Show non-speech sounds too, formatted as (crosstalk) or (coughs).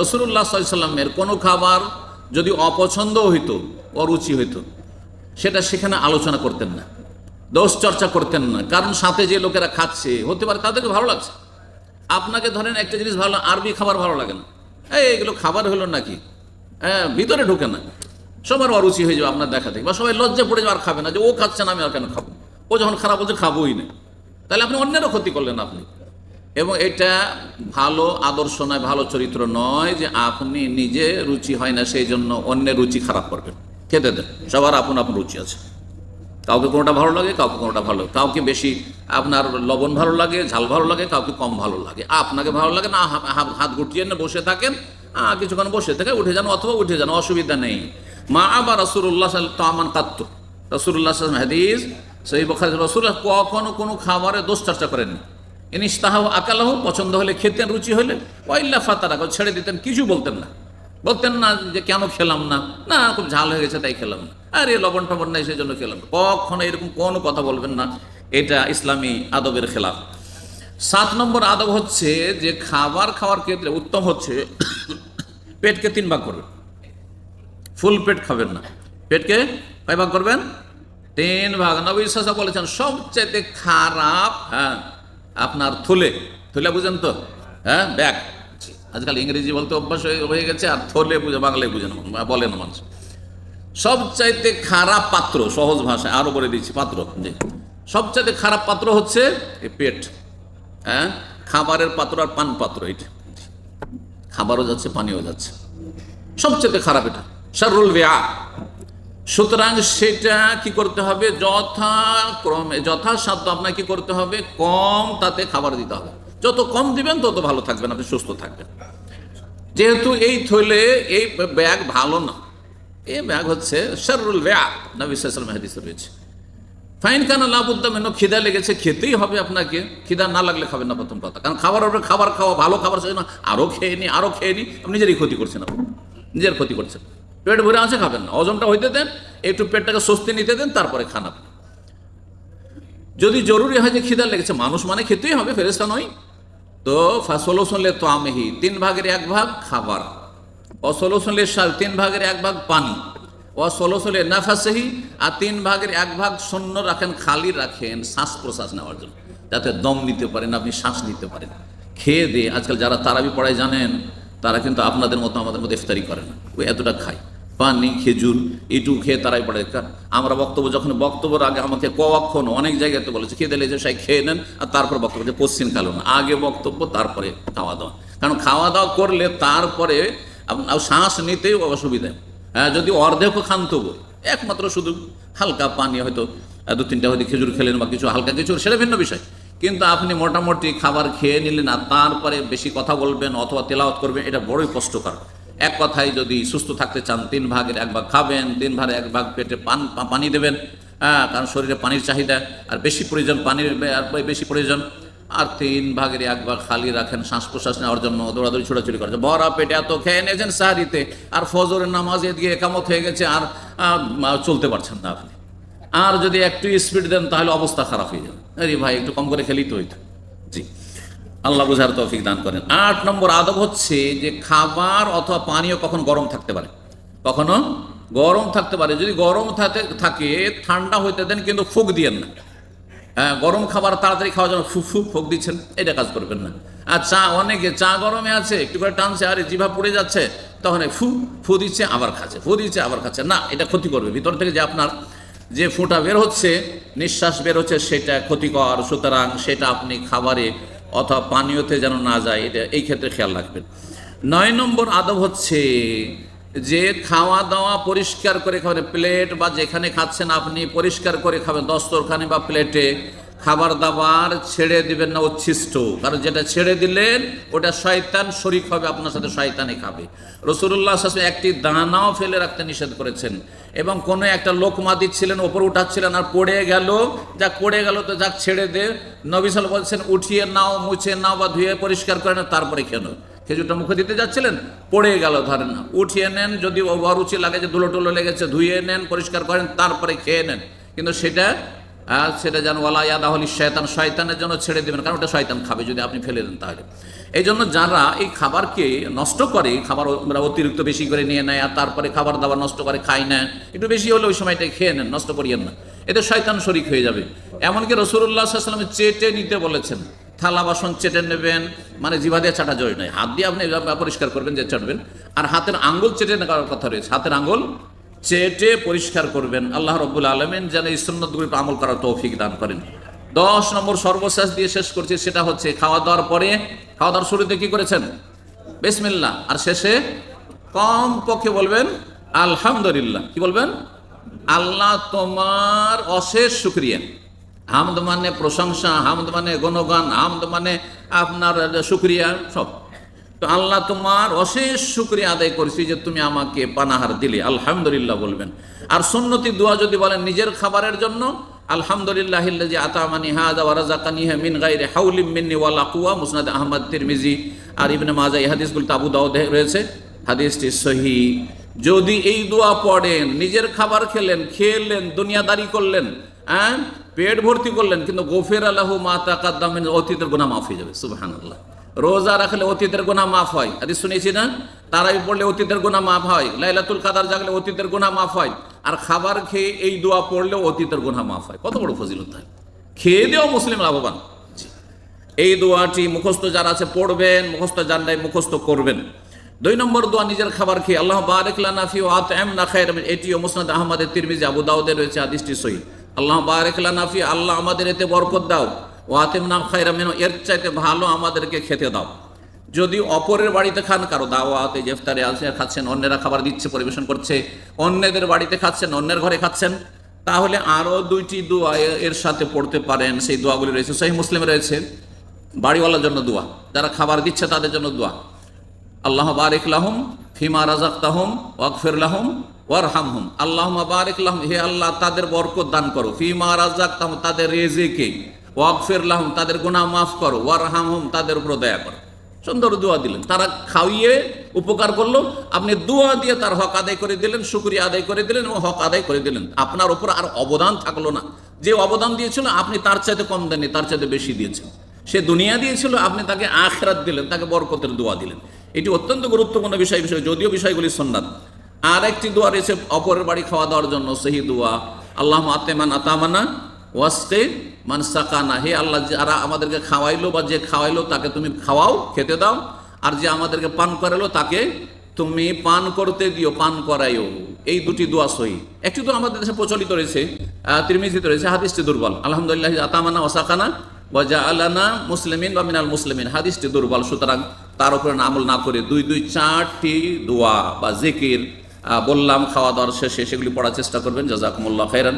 রসুল্লাহ সাল্লামের কোনো খাবার যদি অপছন্দ হইতো, অরুচি হইতো, সেটা সেখানে আলোচনা করতেন না, দোষ চর্চা করতেন না। কারণ সাথে যে লোকেরা খাচ্ছে, হতে পারে তাদেরকে ভালো লাগছে। আপনাকে ধরেন একটা জিনিস ভালো আরবি খাবার ভালো লাগে না। এই, এগুলো খাবার হলো নাকি? হ্যাঁ ভিতরে ঢুকে না। সবার অরুচি হয়ে যাবে আপনার দেখা থেকে বা সবাই লজ্জা পড়ে যাবে আর খাবে না যে ও খাচ্ছে না, আমি আর কেন খাব? ও যখন খারাপ বলছে, খাবোই না। তাহলে আপনি অন্যেরও ক্ষতি করলেন আপনি। এবং এটা ভালো আদর্শ নয়, ভালো চরিত্র নয় যে আপনি নিজে রুচি হয় না, সেই জন্য অন্যের রুচি খারাপ করবেন। খেতে দেন সবার আপন আপন রুচি আছে। কাউকে কোনোটা ভালো লাগে, কাউকে কোনোটা ভালো কাউকে বেশি আপনার লবণ ভালো লাগে, ঝাল ভালো লাগে, কাউকে কম ভালো লাগে। আপনাকে ভালো লাগে না হাত গুটিয়ে না বসে থাকেন কিছুক্ষণ বসে থেকে উঠে যান অথবা উঠে যান, অসুবিধা নেই। মা আবার রসুল্লাহ তামান কাত্ত। রসুল্লাহ হাদিস সেই বখারি রসুল্লাহ কখনো কোনো খাবারে দোষ চর্চা করেননি। ইনিস তাহাও আকালাহ, পছন্দ হলে খেতেন, রুচি হলে, ওয়াইল্লা ফাতারা ছেড়ে দিতেন, কিছু বলতেন না। বলতেন না যে, কেন খেলাম না? না, খুব ঝাল হয়ে গেছে, তাই খেলাম না। আরে, লবণ টবণ নাই সেই জন্য খেলাম কখনো এরকম কোনো কথা বলবেন না, এটা ইসলামী আদবের খেলাফ। সাত নম্বর আদব হচ্ছে যে, খাবার খাওয়ার ক্ষেত্রে উত্তম হচ্ছে (coughs) পেটকে তিন ভাগ করবেন। ফুল পেট খাবেন না। পেটকে কয় ভাগ করবেন? তিন ভাগ। নবী বলেছেন সবচেয়ে খারাপ হ্যাঁ আপনার থলে থলে বুঝেন তো? হ্যাঁ ব্যাগ আজকাল ইংরেজি বলতে অভ্যাস হয়ে গেছে, আর থলে বুঝে, বাংলায় বুঝে না বলে না মানুষ। সবচাইতে খারাপ পাত্র, সহজ ভাষায়, আরও বলে দিচ্ছি, পাত্র, জি। সবচাইতে খারাপ পাত্র হচ্ছে পেট হ্যাঁ? খাবারের পাত্র আর পান পাত্র এটা খাবারও যাচ্ছে, পানিও যাচ্ছে। সবচেয়ে খারাপ এটা শারুল বেয়া। সুতরাং সেটা কি করতে হবে? যথাক্রমে যথাসাধ্য আপনাকে করতে হবে? কম তাতে খাবার দিতে হবে। যত কম দিবেন, তত ভালো থাকবেন, আপনি সুস্থ থাকবেন। যেহেতু এই থলে, এই ব্যাগ ভালো না। এই ব্যাগ হচ্ছে শারুল ব্যাগ নবী সাল্লাম হাদিসে রয়েছে। ফাইন কানা লাভুদ্দাম এনে খিদা লেগেছে, খেতেই হবে আপনাকে। খিদা না লাগলে খাবেন না প্রথম কথা। কারণ খাবার উপরে খাবার খাওয়া ভালো, খাবার সেই না আরও খেয়ে নি আরও খেয়ে নি, আপনি নিজেরই ক্ষতি করছেন আপনি। নিজের ক্ষতি করছেন। পেট ভরে আছে, খাবেন না। হজমটা হইতে দেন, একটু পেটটাকে স্বস্তি নিতে দেন, তারপরে খান আপনি। যদি জরুরি হয় যে খিদা লেগেছে, মানুষ মানে খেতেই হবে ফেরেস্তা নয়। তো ফাসলো শুনলে তো আমেহি তিন ভাগের এক ভাগ খাবার। অসলো শুনলে সাল, তিন ভাগের এক ভাগ পানি। অসলো শুনলে নাফাসেহি, আর তিন ভাগের এক ভাগ শূন্য রাখেন, খালি রাখেন শ্বাস প্রশ্বাস নেওয়ার জন্য। যাতে দম নিতে পারেন, আপনি শ্বাস নিতে পারেন। খেয়ে দিয়ে, আজকাল যারা তারাবি পড়ায় জানেন, তারা কিন্তু আপনাদের মতো, আমাদের মতো ইফতারি করে না। ওই এতটা খায়। পানি খেজুর এইটুকু খেয়ে তারাই পড়ে। আমরা বক্তব্য যখন, বক্তব্যের আগে আমাকে কখন অনেক জায়গায় তো বলেছে খেয়ে দিলে যে সাই খেয়ে নেন, আর তারপর বক্তব্য যে পশ্চিম কালো না, আগে বক্তব্য, তারপরে খাওয়া দাওয়া। কারণ খাওয়া দাওয়া করলে তারপরে শ্বাস নিতেই অসুবিধা। হ্যাঁ যদি অর্ধেকও খান তবু, একমাত্র শুধু হালকা পানি হয়তো দু তিনটা হয়তো খেজুর খেলেন বা কিছু হালকা কিছু, সেটা ভিন্ন বিষয়। কিন্তু আপনি মোটামুটি খাবার খেয়ে নিলেন, আর তারপরে বেশি কথা বলবেন অথবা তেলাওয়াত করবেন, এটা বড়ই কষ্টকর। এক কথায় যদি সুস্থ থাকতে চান, তিন ভাগের এক ভাগ খাবেন, তিন ভাগের এক ভাগ পেটে পান পানি দেবেন। হ্যাঁ কারণ শরীরে পানির চাহিদা, আর বেশি প্রয়োজন পানির বেশি প্রয়োজন। আর তিন ভাগের এক ভাগ খালি রাখেন শ্বাস প্রশ্বাস নেওয়ার জন্য, দৌড়াদৌড়ি, ছোটাছুটি করেছে বড়া পেটে এত খেয়ে নিয়েছেন সাহারিতে আর ফজরের নামাজ এদিকে একামত হয়ে গেছে, আর চলতে পারছেন না আপনি। আর যদি একটু স্পিড দেন, তাহলে অবস্থা খারাপ হয়ে যাবে। আরে ভাই, একটু কম করে খেলেই তো হইতো। জি। আল্লাহ বুঝার তৌফিক দান করেন। আট নম্বর আদব হচ্ছে যে খাবার অথবা পানীয় কখন গরম থাকতে পারে। কখনো? গরম থাকতে পারে। যদি গরম থাকে ঠান্ডা হইতে দেন কিন্তু ফুক দিয়েন না। হ্যাঁ গরম খাবার তাড়াতাড়ি খাওয়ার জন্য ফু ফু ফোক দিচ্ছেন, এটা কাজ করবেন না। আর চা, অনেকে চা গরমে আছে, একটু করে টানছে, আরে জিভা পড়ে যাচ্ছে, তখন ফু ফু দিচ্ছে, আবার খাচ্ছে, ফু দিচ্ছে, আবার খাচ্ছে। না, এটা ক্ষতি করবে। ভিতর থেকে যে আপনার যে ফোঁটা বের হচ্ছে, নিঃশ্বাস বের হচ্ছে, সেটা ক্ষতিকর। সুতরাং সেটা আপনি খাবারে অথবা পানীয়তে যেন না যায়, এটা এই ক্ষেত্রে খেয়াল রাখবেন। নয় নম্বর আদব হচ্ছে যে খাওয়া দাওয়া পরিষ্কার করে খাবেন, প্লেট বা যেখানে খাচ্ছেন আপনি পরিষ্কার করে খাবেন, দস্তরখানে বা প্লেটে খাবার দাবার ছেড়ে দিবেন না উচ্ছিষ্ট। কারণ যেটা ছেড়ে দিলেন, ওটা শয়তান শরিক হবে, আপনার সাথে শয়তানে খাবে। রসুল্লাহ আসলাম একটি দানাও ফেলে রাখতে নিষেধ করেছেন। এবং কোনো একটা লোকমা দিচ্ছিলেন ওপর উঠাচ্ছিলেন আর পড়ে গেল। যাক পড়ে গেল তো যাক ছেড়ে দে। নবিসাল বলছেন উঠিয়ে নাও, মুছে নাও বা ধুয়ে পরিষ্কার করে না তারপরে কেন খেজুরটা মুখে দিতে যাচ্ছিলেন? পড়ে গেল ধরেন না উঠিয়ে নেন, যদি অরুচি লাগে, যে ধুলো টুলো লেগেছে, ধুয়ে নেন, পরিষ্কার করেন, তারপরে খেয়ে নেন। কিন্তু সেটা সেটা যেন ওয়ালা ইয়াদাহলি শয়তান শয়তানের জন্য ছেড়ে দেবেন, কারণ ওটা শয়তান খাবে যদি আপনি ফেলে দেন তাহলে। এই জন্য যারা এই খাবারকে নষ্ট করে, খাবার ওরা অতিরিক্ত বেশি করে নিয়ে নেয়, আর তারপরে খাবার দাবার নষ্ট করে, খায় না, একটু বেশি হলে ওই সময়টা খেয়ে নেন, নষ্ট করিয়েন না। এতে শয়তান শরিক হয়ে যাবে। এমনকি রসুল্লাহ সাল্লামে চেটে নিতে বলেছেন, থালা বাসন চেটে নেবেন মানে জিভা দিয়ে চাটা জয় নয়, হাত দিয়ে আপনি পরিষ্কার করবেন যে চাটবেন, আর হাতের আঙ্গুল চেটে নেওয়ার কথা রয়েছে, হাতের আঙ্গুল চেটে পরিষ্কার করবেন। আল্লাহ রব্বুল আলমেন যেন এই সুন্নতগুলি আমল করার তৌফিক দান করেন। দশ নম্বর সর্বশেষ দিয়ে শেষ করছি, সেটা হচ্ছে খাওয়া দাওয়ার পরে, খাওয়া দাওয়ার শুরুতে কি করেছেন? বিসমিল্লাহ। আর শেষে কম পক্ষে বলবেন, আলহামদুলিল্লাহ। কি বলবেন? আল্লাহ তোমার অশেষ শুক্রিয়া। হামদ মানে প্রশংসা, হামদ মানে গণগান, হামদ মানে আপনার শুক্রিয়া, সব। তো আল্লাহ তোমার অশেষ শুক্রিয়া আদায় করছি যে তুমি আমাকে পানাহার দিলে। আলহামদুলিল্লাহ বলবেন। আর সুন্নতি দোয়া যদি বলেন নিজের খাবারের জন্য, আলহামদুলিল্লাহ মিন আর তাবু রয়েছে। যদি এই দোয়া পড়েন, নিজের খাবার খেলেন দুনিয়াদারি করলেন হ্যাঁ পেট ভর্তি করলেন, কিন্তু গোফের আল্লাহ মা তাকাদ্দামিন অতীতের গুনাহ মাফ হয়ে যাবে। সুবহানাল্লাহ। রোজা রাখলে অতীতের গোনা মাফ হয়। আদি শুনেছি না? তারাই পড়লে অতীতের গোনা মাফ হয়। লাইলাতুল কাদার জাগলে অতীতের গোনা মাফ হয়। আর খাবার খেয়ে এই দোয়া পড়লেও অতীতের গুনাহ মাফ হয়। কত বড় ফজিলত হয় খেয়ে দেও মুসলিম লাভবান। এই দোয়াটি মুখস্থ যারা আছে পড়বেন, মুখস্থ জানলাই মুখস্থ করবেন। দুই নম্বর দোয়া, নিজের খাবার খেয়ে। আল্লাহ বারেক লানাফি ও আতএম না খায়ের এটিও মুসনাদ আহমদের তিরমিজি, আবু দাউদের রয়েছে আদিষ্টি সহি। আল্লাহ বারেক লানাফি আল্লাহ আমাদের এতে বরকত দাও। ও নাম না খায়রা মেন এর চাইতে ভালো আমাদেরকে খেতে দাও। যদি অপরের বাড়িতে খান, কারও দাওয়াতে জেফতারে আছে খাচ্ছেন, অন্যেরা খাবার দিচ্ছে, পরিবেশন করছে, অন্যদের বাড়িতে খাচ্ছেন, অন্যের ঘরে খাচ্ছেন, তাহলে আরও দুইটি দোয়া এর সাথে পড়তে পারেন। সেই দোয়াগুলি রয়েছে। সেই মুসলিম রয়েছে, বাড়িওয়ালার জন্য দোয়া। যারা খাবার দিচ্ছে, তাদের জন্য দোয়া। আল্লাহ বারিক লাহম ফিমা রাজাক তাহুম ওয়াকফির লাহুম ওয়ারহামহুম। আল্লাহ বারিক লাহুম, হে আল্লাহ, তাদের বরকত দান করো। ফিমা রাজাক তাহুম তাদের রেজেকে লাহুম, তাদের গুনাহ মাফ করো, ওয়ারহামহুম, তাদের উপর দয়া করো। সুন্দর দোয়া দিলেন। তারা খাইয়ে উপকার করল, আপনি দোয়া দিয়ে তার হক আদায় করে দিলেন, শুক্রিয়া আদায় করে দিলেন ও হক আদায় করে দিলেন। আপনার উপর আর অবদান থাকল না। যে অবদান দিয়েছিল, আপনি তার চাইতে কম দেননি, তার চাইতে বেশি দিয়েছেন। সে দুনিয়া দিয়েছিল, আপনি তাকে আখরাত দিলেন, তাকে বরকতের দোয়া দিলেন। এটি অত্যন্ত গুরুত্বপূর্ণ বিষয় বিষয়, যদিও বিষয়গুলি সন্ন্যাত আর একটি দোয়া রয়েছে, অপরের বাড়ি খাওয়া দাওয়ার জন্য সেই দোয়া। আল্লাহ আতেমান আতামানা ওয়াস্তে মান সাকানা, হে আল্লাহ যারা আমাদেরকে খাওয়াইলো বা যে খাওয়াইলো তাকে তুমি খাওয়াও, খেতে দাও। আর যে আমাদেরকে পান করালো তাকে তুমি পান করতে দিও, পান করাইও। এই দুটি দোয়া সহি। একটি তো আমাদের দেশে প্রচলিত রয়েছে তিরমিজিত রয়েছে, হাদিসটি দুর্বল। আলহামদুলিল্লাহ আতামানা ওসাকানা ওয়াজা আলানা মুসলিমিন বা মিনাল মুসলিমিন। হাদিসটি দুর্বল, সুতরাং তার উপরে আমল না করে দুই দুই চারটি দোয়া বা জিকির বললাম, খাওয়া দাওয়ার শেষে সেগুলি পড়ার চেষ্টা করবেন। জাজাকুমুল্লাহ খাইরান